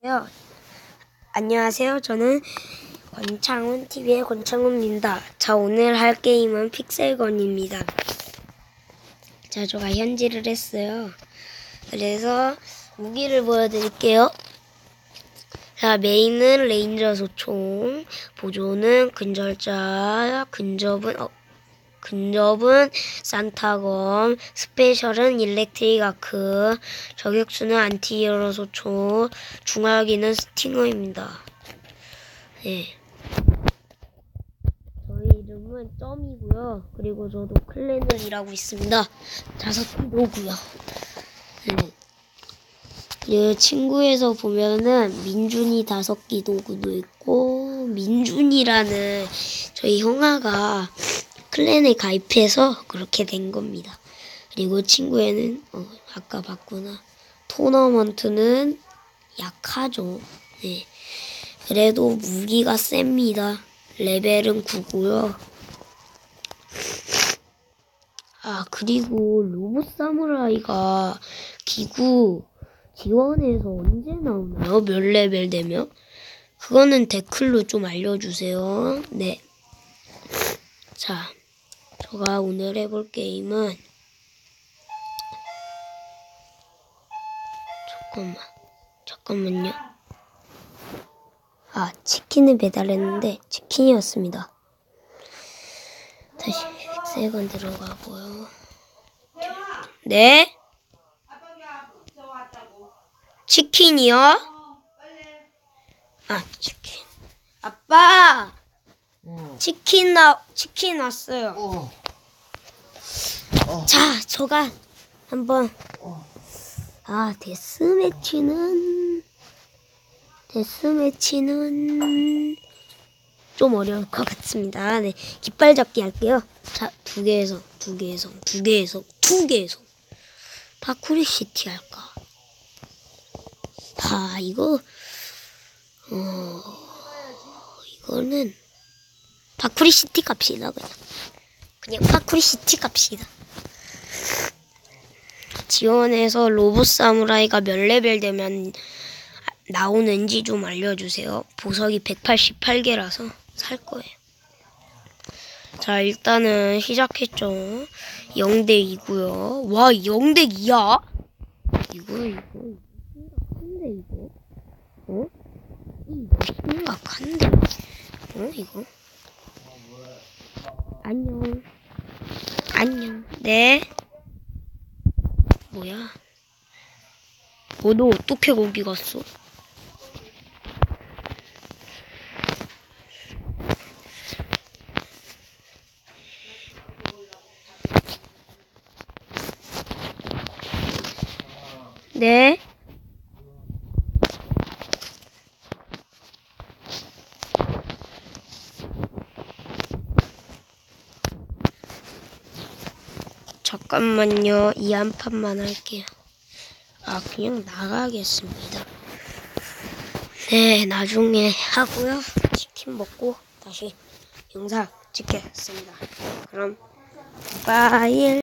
안녕하세요. 안녕하세요. 저는 권창훈 TV의 권창훈입니다. 자, 오늘 할 게임은 픽셀건입니다. 자, 제가 현질을 했어요. 그래서 무기를 보여드릴게요. 자, 메인은 레인저 소총, 보조는 근절자, 근접은 어, 근접은 산타검, 스페셜은 일렉트릭 아크, 저격수는 안티히어로 소총, 중화기는 스팅어입니다. 네. 저희 이름은 점이고요. 그리고 저도 클랜을 일하고 있습니다. 다섯 기도고요. 네. 그 친구에서 보면은 민준이 다섯 기도구도 있고 민준이라는 저희 형아가 클랜에 가입해서 그렇게 된 겁니다. 그리고 친구에는 어, 아까 봤구나 토너먼트는 약하죠. 네. 그래도 무기가 셉니다. 레벨은 9고요. 아 그리고 로봇 사무라이가 기구 지원해서 언제 나오나요? 몇 레벨 되면? 그거는 댓글로 좀 알려주세요. 네. 자, 제가 오늘 해볼 게임은 잠깐만, 잠깐만요. 아, 치킨을 배달했는데 치킨이었습니다. 다시 픽셀건 들어가고요. 네? 치킨이요? 아, 치킨. 아빠! 치킨 나, 치킨 왔어요. 어. 자, 저가 한번, 아, 데스매치는, 데스매치는 좀 어려울 것 같습니다. 네, 깃발 잡기 할게요. 자, 두 개에서, 두 개에서, 두 개에서, 두 개에서. 파쿠리 시티 할까? 아, 이거, 어, 이거는, 파쿠리 시티 갑시다, 그냥. 그냥 파쿠리 시티 갑시다. 지원해서 로봇 사무라이가 몇 레벨 되면 나오는지 좀 알려주세요. 보석이 188개라서 살 거예요. 자, 일단은 시작했죠. 0대 2고요. 와, 0대 2야? 이거, 이거, 심각한데, 이거? 어? 심각한데? 어, 이거? 안녕. 안녕. 네. 뭐야? 어, 너 어떻게 거기 갔어? 네. 잠깐만요. 이 한 판만 할게요. 아, 그냥 나가겠습니다. 네, 나중에 하고요. 치킨 먹고 다시 영상 찍겠습니다. 그럼, 바이.